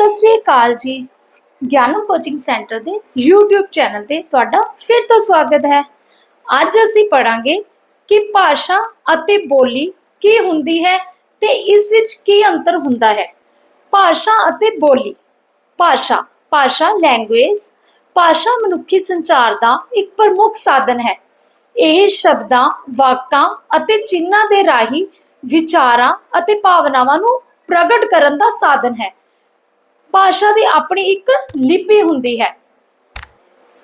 ਸਤਿ ਸ੍ਰੀ ਅਕਾਲ ਜੀ। ਗਿਆਨਮ ਕੋਚਿੰਗ ਸੈਂਟਰ ਦੇ YouTube ਚੈਨਲ ਤੇ ਤੁਹਾਡਾ ਫਿਰ ਤੋਂ ਸਵਾਗਤ ਹੈ। ਅੱਜ ਅਸੀਂ ਪੜਾਂਗੇ ਕਿ ਭਾਸ਼ਾ ਅਤੇ ਬੋਲੀ ਕੀ ਹੁੰਦੀ ਹੈ ਤੇ ਇਸ ਵਿੱਚ ਕੀ ਅੰਤਰ ਹੁੰਦਾ ਹੈ। ਭਾਸ਼ਾ ਅਤੇ ਬੋਲੀ। ਭਾਸ਼ਾ ਭਾਸ਼ਾ ਲੈਂਗੁਏਜ ਭਾਸ਼ਾ ਮਨੁੱਖੀ ਸੰਚਾਰ ਦਾ ਇੱਕ ਪ੍ਰਮੁੱਖ ਸਾਧਨ ਹੈ। ਇਹ ਸ਼ਬਦਾਂ, ਵਾਕਾਂ ਅਤੇ ਚਿੰਨ੍ਹਾਂ ਦੇ ਰਾਹੀਂ ਵਿਚਾਰਾਂ ਅਤੇ ਭਾਵਨਾਵਾਂ ਨੂੰ ਪ੍ਰਗਟ ਕਰਨ ਦਾ ਸਾਧਨ ਹੈ। ਭਾਸ਼ਾ ਦੀ ਆਪਣੀ ਇੱਕ ਲਿਪੀ ਹੁੰਦੀ ਹੈ।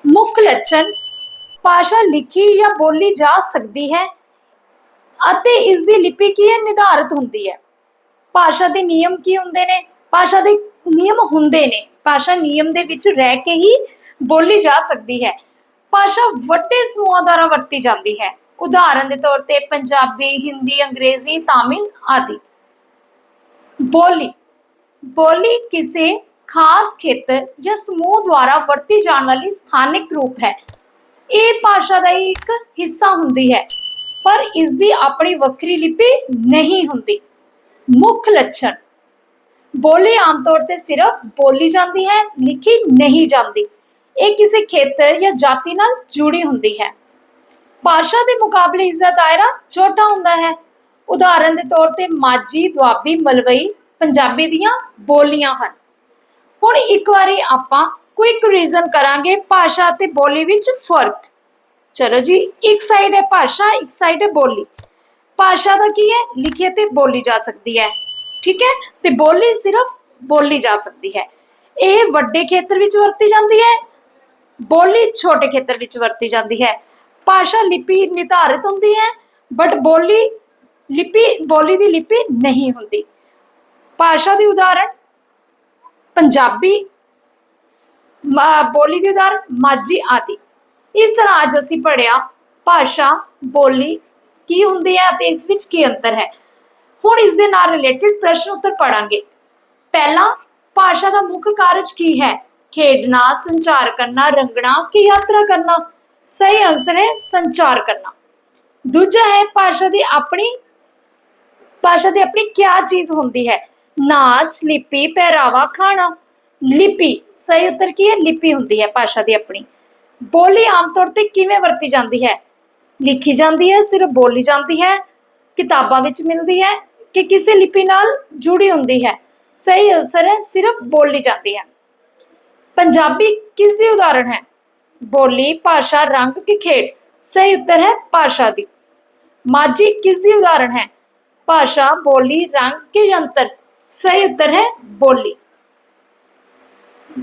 ਮੁੱਖ ਲੱਛਣ, ਭਾਸ਼ਾ ਲਿਖੀ ਜਾਂ ਬੋਲੀ ਜਾ ਸਕਦੀ ਹੈ ਅਤੇ ਇਸ ਦੀ ਲਿਪੀ ਕੀ ਹੈ? ਨਿਰਧਾਰਿਤ ਹੁੰਦੀ ਹੈ। ਭਾਸ਼ਾ ਦੇ ਨਿਯਮ ਕੀ ਹੁੰਦੇ ਨੇ? ਭਾਸ਼ਾ ਦੇ ਨਿਯਮ ਹੁੰਦੇ ਨੇ। ਭਾਸ਼ਾ ਨਿਯਮ ਦੇ ਵਿੱਚ ਰਹਿ ਕੇ ਹੀ ਬੋਲੀ ਜਾ ਸਕਦੀ ਹੈ। ਭਾਸ਼ਾ ਵੱਡੇ ਸਮੂਹਾਂ ਦੁਆਰਾ ਵਰਤੀ ਜਾਂਦੀ ਹੈ। ਉਦਾਹਰਨ ਦੇ ਤੌਰ ਤੇ ਪੰਜਾਬੀ, ਹਿੰਦੀ, ਅੰਗਰੇਜ਼ੀ, ਤਾਮਿਲ ਆਦਿ। ਬੋਲੀ ਬੋਲੀ ਕਿਸੇ ਖਾਸ ਖੇਤਰ ਜਾਂ ਸਮੂਹ ਦੁਆਰਾ ਵਰਤੀ ਜਾਣ ਵਾਲੀ ਸਥਾਨਿਕ ਰੂਪ ਹੈ। ਇਹ ਭਾਸ਼ਾ ਦਾ ਇੱਕ ਹਿੱਸਾ ਹੁੰਦੀ ਹੈ, ਪਰ ਇਸ ਦੀ ਆਪਣੀ ਵੱਖਰੀ ਲਿਪੀ ਨਹੀਂ ਹੁੰਦੀ। ਮੁੱਖ ਲੱਛਣ, ਬੋਲੀ ਆਮ ਤੌਰ ਤੇ ਸਿਰਫ ਬੋਲੀ ਜਾਂਦੀ ਹੈ, ਲਿਖੀ ਨਹੀਂ ਜਾਂਦੀ। ਇਹ ਕਿਸੇ ਖੇਤਰ ਜਾਂ ਜਾਤੀ ਨਾਲ ਜੁੜੀ ਹੁੰਦੀ ਹੈ। ਭਾਸ਼ਾ ਦੇ ਮੁਕਾਬਲੇ ਇਸ ਦਾ ਦਾਇਰਾ ਛੋਟਾ ਹੁੰਦਾ ਹੈ। ਉਦਾਹਰਨ ਦੇ ਤੌਰ ਤੇ ਮਾਝੀ ਦੁਆਬੀ ਮਲਵਈ ਪੰਜਾਬੀ ਦੀਆਂ ਬੋਲੀਆਂ ਹਨ। ਹੁਣ ਇੱਕ ਵਾਰੀ ਆਪਾਂ ਕੁਇਕ ਰੀਜ਼ਨ ਕਰਾਂਗੇ ਭਾਸ਼ਾ ਤੇ ਬੋਲੀ ਵਿੱਚ ਫ਼ਰਕ। ਚਲੋ ਜੀ, ਇੱਕ ਸਾਈਡ ਹੈ ਭਾਸ਼ਾ, ਇੱਕ ਸਾਈਡ ਹੈ ਬੋਲੀ। ਭਾਸ਼ਾ ਦਾ ਕੀ ਹੈ? ਲਿਖੀ ਤੇ ਬੋਲੀ ਜਾ ਸਕਦੀ ਹੈ। ਠੀਕ ਹੈ? ਤੇ ਬੋਲੀ ਸਿਰਫ ਬੋਲੀ ਜਾ ਸਕਦੀ ਹੈ। ਇਹ ਵੱਡੇ ਖੇਤਰ ਵਿੱਚ ਵਰਤੀ ਜਾਂਦੀ ਹੈ, ਬੋਲੀ ਛੋਟੇ ਖੇਤਰ ਵਿੱਚ ਵਰਤੀ ਜਾਂਦੀ ਹੈ। ਭਾਸ਼ਾ ਲਿਪੀ ਨਿਰਧਾਰਿਤ ਹੁੰਦੀ ਹੈ ਬਟ ਬੋਲੀ, ਲਿਪੀ, ਬੋਲੀ ਦੀ ਲਿਪੀ ਨਹੀਂ ਹੁੰਦੀ। ਭਾਸ਼ਾ ਦੀ ਉਦਾਹਰਣ, ਪੰਜਾਬੀ ਬੋਲੀ ਦੀ ਉਦਾਹਰਣ, ਮਾਝੀ ਆਦਿ। ਇਸ ਤਰ੍ਹਾਂ ਅੱਜ ਅਸੀਂ ਪੜਿਆ ਭਾਸ਼ਾ, ਬੋਲੀ ਕੀ ਹੁੰਦੀ ਹੈ ਅਤੇ ਇਸ ਵਿੱਚ ਕੀ ਅੰਤਰ ਹੈ। ਹੁਣ ਇਸ ਦੇ ਨਾਲ ਰਿਲੇਟਡ ਪ੍ਰਸ਼ਨ ਉੱਤਰ ਪੜਾਂਗੇ ਪਹਿਲਾ, ਭਾਸ਼ਾ ਦਾ ਮੁੱਖ ਕਾਰਜ ਕੀ ਹੈ? ਖੇਡਣਾ, ਸੰਚਾਰ ਕਰਨਾ, ਰੰਗਣਾ ਕਿ ਯਾਤਰਾ ਕਰਨਾ? ਸਹੀ ਆਨਸਰ ਹੈ ਸੰਚਾਰ ਕਰਨਾ। ਦੂਜਾ ਹੈ ਭਾਸ਼ਾ ਦੀ ਆਪਣੀ, ਭਾਸ਼ਾ ਦੀ ਆਪਣੀ ਕਿਆ ਚੀਜ਼ ਹੁੰਦੀ ਹੈ? ਨਾਚ, ਲਿਪੀ, ਪਹਿਰਾਵਾ, ਖਾਣਾ। ਲਿਪੀ, ਸਹੀ ਉੱਤਰ ਕੀ ਹੈ? ਲਿਪੀ ਹੁੰਦੀ ਹੈ ਭਾਸ਼ਾ ਦੀ ਆਪਣੀ। ਬੋਲੀ ਆਮ ਤੌਰ ਤੇ ਕਿਵੇਂ ਵਰਤੀ ਜਾਂਦੀ ਹੈ? ਲਿਖੀ ਜਾਂਦੀ ਹੈ, ਸਿਰਫ ਬੋਲੀ ਜਾਂਦੀ ਹੈ, ਕਿਤਾਬਾਂ ਵਿੱਚ ਮਿਲਦੀ ਹੈ ਕਿ ਕਿਸੇ ਲਿਪੀ ਨਾਲ ਜੁੜੀ ਹੁੰਦੀ ਹੈ। ਸਹੀ ਆਨਸਰ ਹੈ, ਸਿਰਫ ਬੋਲੀ ਜਾਂਦੀ ਹੈ। ਪੰਜਾਬੀ ਕਿਸ ਦੀ ਉਦਾਹਰਣ ਹੈ? ਬੋਲੀ, ਭਾਸ਼ਾ, ਰੰਗ ਕਿ ਖੇਡ? ਸਹੀ ਉੱਤਰ ਹੈ, ਭਾਸ਼ਾ ਦੀ। ਮਾਝੀ ਕਿਸ ਦੀ ਉਦਾਹਰਣ ਹੈ? ਭਾਸ਼ਾ, ਬੋਲੀ, ਰੰਗ ਕਿ ਯੰਤਰ? ਸਹੀ ਉੱਤਰ ਹੈ ਬੋਲੀ।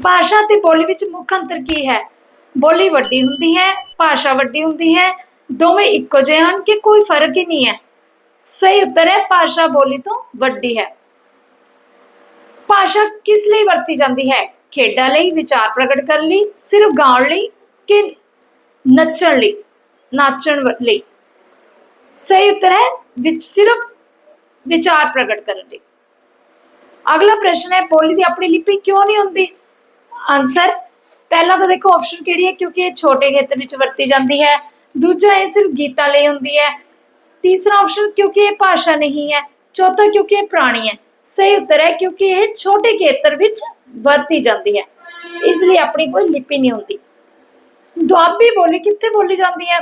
ਭਾਸ਼ਾ ਤੇ ਬੋਲੀ ਵਿੱਚ ਮੁੱਖ ਅੰਤਰ ਕੀ ਹੈ? ਬੋਲੀ ਵੱਡੀ ਹੁੰਦੀ ਹੈ, ਭਾਸ਼ਾ ਵੱਡੀ ਹੁੰਦੀ ਹੈ, ਦੋਵੇਂ ਇੱਕੋ ਜਿਹੇ ਹਨ ਕਿ ਕੋਈ ਫ਼ਰਕ ਹੀ ਨਹੀਂ ਹੈ। ਸਹੀ ਉੱਤਰ ਹੈ, ਭਾਸ਼ਾ ਬੋਲੀ ਤੋਂ ਵੱਡੀ ਹੈ। ਭਾਸ਼ਾ ਕਿਸ ਲਈ ਵਰਤੀ ਜਾਂਦੀ ਹੈ? ਖੇਡਾਂ ਲਈ, ਵਿਚਾਰ ਪ੍ਰਗਟ ਕਰਨ ਲਈ, ਸਿਰਫ ਗਾਉਣ ਲਈ ਕਿ ਨੱਚਣ ਲਈ, ਨਾਚਣ ਲਈ? ਸਹੀ ਉੱਤਰ ਹੈ, ਵਿੱਚ ਸਿਰਫ ਵਿਚਾਰ ਪ੍ਰਗਟ ਕਰਨ ਲਈ। ਅਗਲਾ ਪ੍ਰਸ਼ਨ ਹੈ, ਬੋਲੀ ਦੀ ਆਪਣੀ ਲਿਪੀ ਕਿਉਂ ਨਹੀਂ ਹੁੰਦੀ? ਆਨਸਰ ਪਹਿਲਾ ਤਾਂ ਦੇਖੋ ਆਪਸ਼ਨ ਕਿਹੜੀ ਹੈ, ਕਿਉਂਕਿ ਇਹ ਛੋਟੇ ਖੇਤਰ ਵਿੱਚ ਵਰਤੀ ਜਾਂਦੀ ਹੈ। ਦੂਜਾ ਇਹ ਸਿਰਫ ਗੀਤਾਂ ਲਈ ਹੁੰਦੀ ਹੈ। ਤੀਸਰਾ ਆਪਸ਼ਨ ਕਿਉਂਕਿ ਇਹ ਭਾਸ਼ਾ ਨਹੀਂ ਹੈ। ਚੌਥਾ, ਕਿਉਂਕਿ ਇਹ ਪ੍ਰਾਣੀ ਹੈ। ਸਹੀ ਉੱਤਰ ਹੈ, ਕਿਉਂਕਿ ਇਹ ਛੋਟੇ ਖੇਤਰ ਵਿੱਚ ਵਰਤੀ ਜਾਂਦੀ ਹੈ। ਇਸ ਲਈ ਆਪਣੀ ਕੋਈ ਲਿਪੀ ਨਹੀਂ ਹੁੰਦੀ। ਦੁਆਬੀ ਬੋਲੀ ਕਿੱਥੇ ਬੋਲੀ ਜਾਂਦੀ ਹੈ?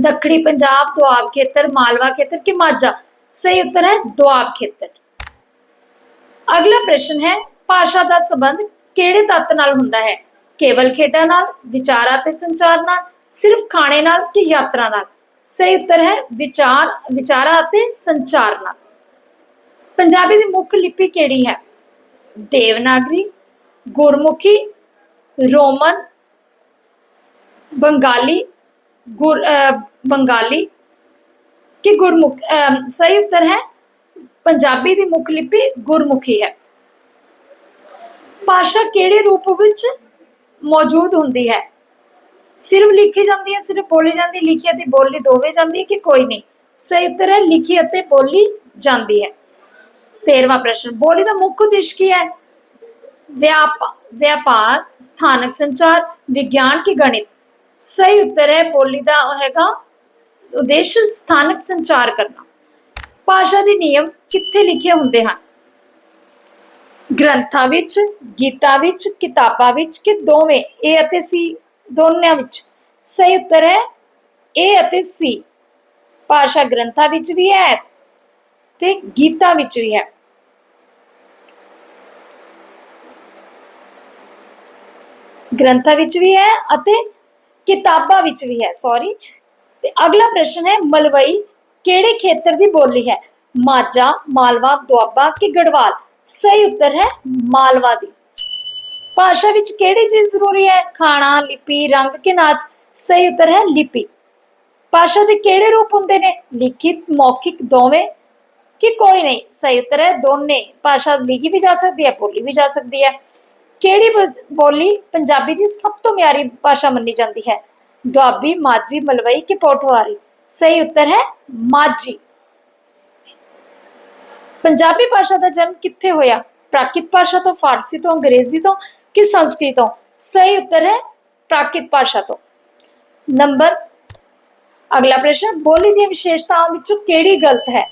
ਦੱਖਣੀ ਪੰਜਾਬ, ਦੁਆਬ ਖੇਤਰ, ਮਾਲਵਾ ਖੇਤਰ ਕਿ ਮਾਝਾ? ਸਹੀ ਉੱਤਰ ਹੈ, ਦੁਆਬ ਖੇਤਰ। ਅਗਲਾ ਪ੍ਰਸ਼ਨ ਹੈ ਭਾਸ਼ਾ ਦਾ ਸੰਬੰਧ ਕਿਹੜੇ ਤੱਤ ਨਾਲ ਹੁੰਦਾ ਹੈ? ਕੇਵਲ ਖੇਡਾਂ ਨਾਲ ਵਿਚਾਰਾਂ ਤੇ ਸੰਚਾਰ ਨਾਲ ਸਿਰਫ ਖਾਣੇ ਨਾਲ ਕਿ ਯਾਤਰਾ ਨਾਲ? ਸਹੀ ਉੱਤਰ ਹੈ ਵਿਚਾਰ ਵਿਚਾਰਾਂ ਅਤੇ ਸੰਚਾਰ ਨਾਲ। ਪੰਜਾਬੀ ਦੀ ਮੁੱਖ ਲਿਪੀ ਕਿਹੜੀ ਹੈ? ਦੇਵਨਾਗਰੀ ਗੁਰਮੁਖੀ ਰੋਮਨ ਬੰਗਾਲੀ ਗੁਰ ਬੰਗਾਲੀ ਕਿ ਗੁਰਮੁਖ ਅਹ, ਸਹੀ ਉੱਤਰ ਹੈ ਪੰਜਾਬੀ ਦੀ ਮੁੱਖ ਲਿਪੀ ਗੁਰਮੁਖੀ ਹੈ। ਭਾਸ਼ਾ ਕਿਹੜੇ ਰੂਪ ਵਿੱਚ ਮੌਜੂਦ ਹੁੰਦੀ ਹੈ? ਸਿਰਫ ਲਿਖੀ ਜਾਂਦੀ ਹੈ, ਸਿਰਫ ਬੋਲੀ ਜਾਂਦੀ, ਲਿਖੀ ਅਤੇ ਬੋਲੀ ਦੋਵੇਂ ਜਾਂਦੀ ਹੈ ਕਿ ਕੋਈ ਨਹੀਂ? ਸਹੀ ਉੱਤਰ ਲਿਖੀ ਅਤੇ ਬੋਲੀ ਜਾਂਦੀ ਹੈ। 13ਵਾਂ ਪ੍ਰਸ਼ਨ, ਬੋਲੀ ਦਾ ਮੁੱਖ ਉਦੇਸ਼ ਕੀ ਹੈ? ਵਿਆਪ ਵਪਾਰ ਸਥਾਨਕ ਸੰਚਾਰ, ਵਿਗਿਆਨ ਕੀ ਗਣਿਤ? ਸਹੀ ਉੱਤਰ ਹੈ, ਬੋਲੀ ਦਾ ਉਹ ਹੈਗਾ ਉਦੇਸ਼ ਸਥਾਨਕ ਸੰਚਾਰ ਕਰਨਾ। ਭਾਸ਼ਾ ਦੇ ਨਿਯਮ ਕਿੱਥੇ ਲਿਖੇ ਹੁੰਦੇ ਹਨ? ਗ੍ਰੰਥਾਂ ਵਿੱਚ, ਗੀਤਾਂ ਵਿੱਚ, ਕਿਤਾਬਾਂ ਵਿੱਚ ਕਿ ਦੋਵੇਂ ਏ ਅਤੇ ਸੀ ਦੋਨਿਆਂ ਵਿੱਚ? ਸਹੀ ਉੱਤਰ ਹੈ ਏ ਅਤੇ ਸੀ ਭਾਸ਼ਾ ਗ੍ਰੰਥਾਂ ਵਿੱਚ ਵੀ ਹੈ ਤੇ ਗੀਤਾਂ ਵਿੱਚ ਵੀ ਹੈ। ਗ੍ਰੰਥਾਂ ਵਿੱਚ ਵੀ ਹੈ ਅਤੇ ਕਿਤਾਬਾਂ ਵਿੱਚ ਵੀ ਹੈ ਸੌਰੀ ਤੇ ਅਗਲਾ ਪ੍ਰਸ਼ਨ ਹੈ ਮਲਵਈ ਕਿਹੜੇ ਖੇਤਰ ਦੀ ਬੋਲੀ ਹੈ? ਮਾਝਾ, ਮਾਲਵਾ, ਦੁਆਬਾ ਕਿ ਗੜਵਾਲ? ਸਹੀ ਉੱਤਰ ਹੈ ਮਾਲਵਾ ਦੀ। ਭਾਸ਼ਾ ਵਿੱਚ ਕਿਹੜੀ ਚੀਜ਼ ਜ਼ਰੂਰੀ ਹੈ? ਖਾਣਾ, ਲਿਪੀ, ਰੰਗ ਕਿ ਨਾਚ? ਸਹੀ ਉੱਤਰ ਹੈ ਲਿਪੀ। ਭਾਸ਼ਾ ਦੇ ਕਿਹੜੇ ਰੂਪ ਹੁੰਦੇ ਨੇ? ਲਿਖਿਤ, ਮੌਖਿਕ ਦੋਵੇਂ ਕਿ ਕੋਈ ਨਹੀਂ? ਸਹੀ ਉੱਤਰ ਹੈ ਦੋਨੇ। ਭਾਸ਼ਾ ਲਿਖੀ ਵੀ ਜਾ ਸਕਦੀ ਹੈ, ਬੋਲੀ ਵੀ ਜਾ ਸਕਦੀ ਹੈ। ਕਿਹੜੀ ਬ- ਬੋਲੀ ਪੰਜਾਬੀ ਦੀ ਸਭ ਤੋਂ ਮਿਆਰੀ ਭਾਸ਼ਾ ਮੰਨੀ ਜਾਂਦੀ ਹੈ? ਦੁਆਬੀ, ਮਾਝੀ, ਮਲਵਈ ਕਿ ਪੋਠੋਹਾਰੀ ਸਹੀ ਉੱਤਰ ਹੈ ਮਾਝੀ। ਪੰਜਾਬੀ ਭਾਸ਼ਾ ਦਾ ਜਨਮ ਕਿੱਥੇ ਹੋਇਆ? ਪ੍ਰਾਕ੍ਰਿਤ ਭਾਸ਼ਾ ਤੋਂ, ਫਾਰਸੀ ਤੋਂ, ਅੰਗਰੇਜ਼ੀ ਤੋਂ ਕਿ ਸੰਸਕ੍ਰਿਤ ਤੋਂ? ਸਹੀ ਉੱਤਰ ਹੈ ਪ੍ਰਾਕ੍ਰਿਤ ਭਾਸ਼ਾ ਤੋਂ। ਨੰਬਰ ਅਗਲਾ ਪ੍ਰਸ਼ਨ, ਬੋਲੀ ਦੀਆਂ ਵਿਸ਼ੇਸ਼ਤਾਵਾਂ ਵਿੱਚੋਂ ਕਿਹੜੀ ਗਲਤ ਹੈ?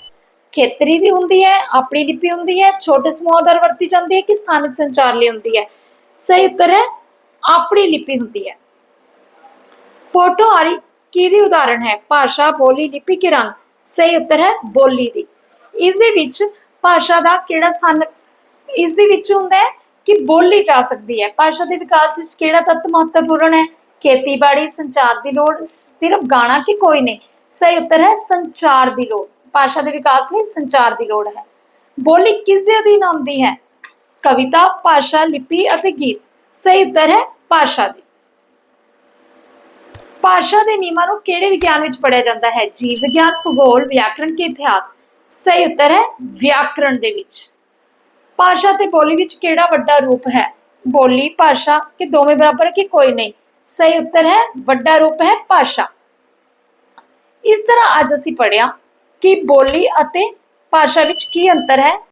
ਖੇਤਰੀ ਦੀ ਹੁੰਦੀ ਹੈ, ਆਪਣੀ ਲਿਪੀ ਹੁੰਦੀ ਹੈ, ਛੋਟੇ ਸਮੂਹਾਂ ਦਰ ਵਰਤੀ ਜਾਂਦੀ ਹੈ ਕਿ ਸਥਾਨਕ ਸੰਚਾਰ ਲਈ ਹੁੰਦੀ ਹੈ? ਸਹੀ ਉੱਤਰ ਹੈ ਆਪਣੀ ਲਿਪੀ ਹੁੰਦੀ ਹੈ। ਪੋਟੋ ਪੋਠੋਹਾਰੀ ਕਿਹਦੀ ਉਦਾਹਰਣ ਹੈ? ਭਾਸ਼ਾ, ਬੋਲੀ, ਲਿਪੀ ਕਿ ਰੰਗ? ਸਹੀ ਉੱਤਰ ਹੈ ਬੋਲੀ ਦੀ। ਇਸ ਦੇ ਵਿੱਚ ਭਾਸ਼ਾ ਦਾ ਕਿਹੜਾ ਸਥਾਨ ਇਸ ਦੇ ਵਿੱਚ ਹੁੰਦਾ ਹੈ ਕਿ ਬੋਲੀ ਜਾ ਸਕਦੀ ਹੈ। ਭਾਸ਼ਾ ਦੇ ਵਿਕਾਸ ਵਿੱਚ ਕਿਹੜਾ ਤੱਤ ਮਹੱਤਵਪੂਰਨ ਹੈ? ਖੇਤੀਬਾੜੀ, ਸੰਚਾਰ ਦੀ ਲੋੜ, ਸਿਰਫ ਗਾਣਾ ਕਿ ਕੋਈ ਨਹੀਂ। ਸਹੀ ਉੱਤਰ ਹੈ ਸੰਚਾਰ ਦੀ ਲੋੜ। ਭਾਸ਼ਾ ਦੇ ਵਿਕਾਸ ਲਈ ਸੰਚਾਰ ਦੀ ਲੋੜ ਹੈ। ਬੋਲੀ ਕਿਸ ਦੇ ਅਧੀਨ ਆਉਂਦੀ ਹੈ? ਕਵਿਤਾ, ਭਾਸ਼ਾ, ਲਿਪੀ ਅਤੇ ਗੀਤ। ਸਹੀ ਉੱਤਰ ਹੈ ਭਾਸ਼ਾ ਦੀ। ਭਾਸ਼ਾ ਦੇ ਨਿਯਮਾਂ ਨੂੰ ਕਿਹੜੇ ਵਿਗਿਆਨ ਵਿੱਚ ਪੜ੍ਹਿਆ ਜਾਂਦਾ ਹੈ? ਜੀਵ ਵਿਗਿਆਨ, ਭੂਗੋਲ, ਵਿਆਕਰਣ ਕੇ ਇਤਿਹਾਸ? ਸਹੀ ਉੱਤਰ ਹੈ ਵਿਆਕਰਣ ਦੇ ਵਿੱਚ। ਭਾਸ਼ਾ ਤੇ ਬੋਲੀ ਵਿੱਚ ਕਿਹੜਾ ਵੱਡਾ ਰੂਪ ਹੈ? ਬੋਲੀ, ਭਾਸ਼ਾ ਕਿ ਦੋਵੇਂ ਬਰਾਬਰ ਕਿ ਕੋਈ ਨਹੀਂ? ਸਹੀ ਉੱਤਰ ਹੈ ਵੱਡਾ ਰੂਪ ਹੈ ਭਾਸ਼ਾ। ਇਸ ਤਰ੍ਹਾਂ ਅੱਜ ਅਸੀਂ ਪੜ੍ਹਿਆ ਕਿ ਬੋਲੀ ਅਤੇ ਭਾਸ਼ਾ ਵਿੱਚ ਕੀ ਅੰਤਰ ਹੈ?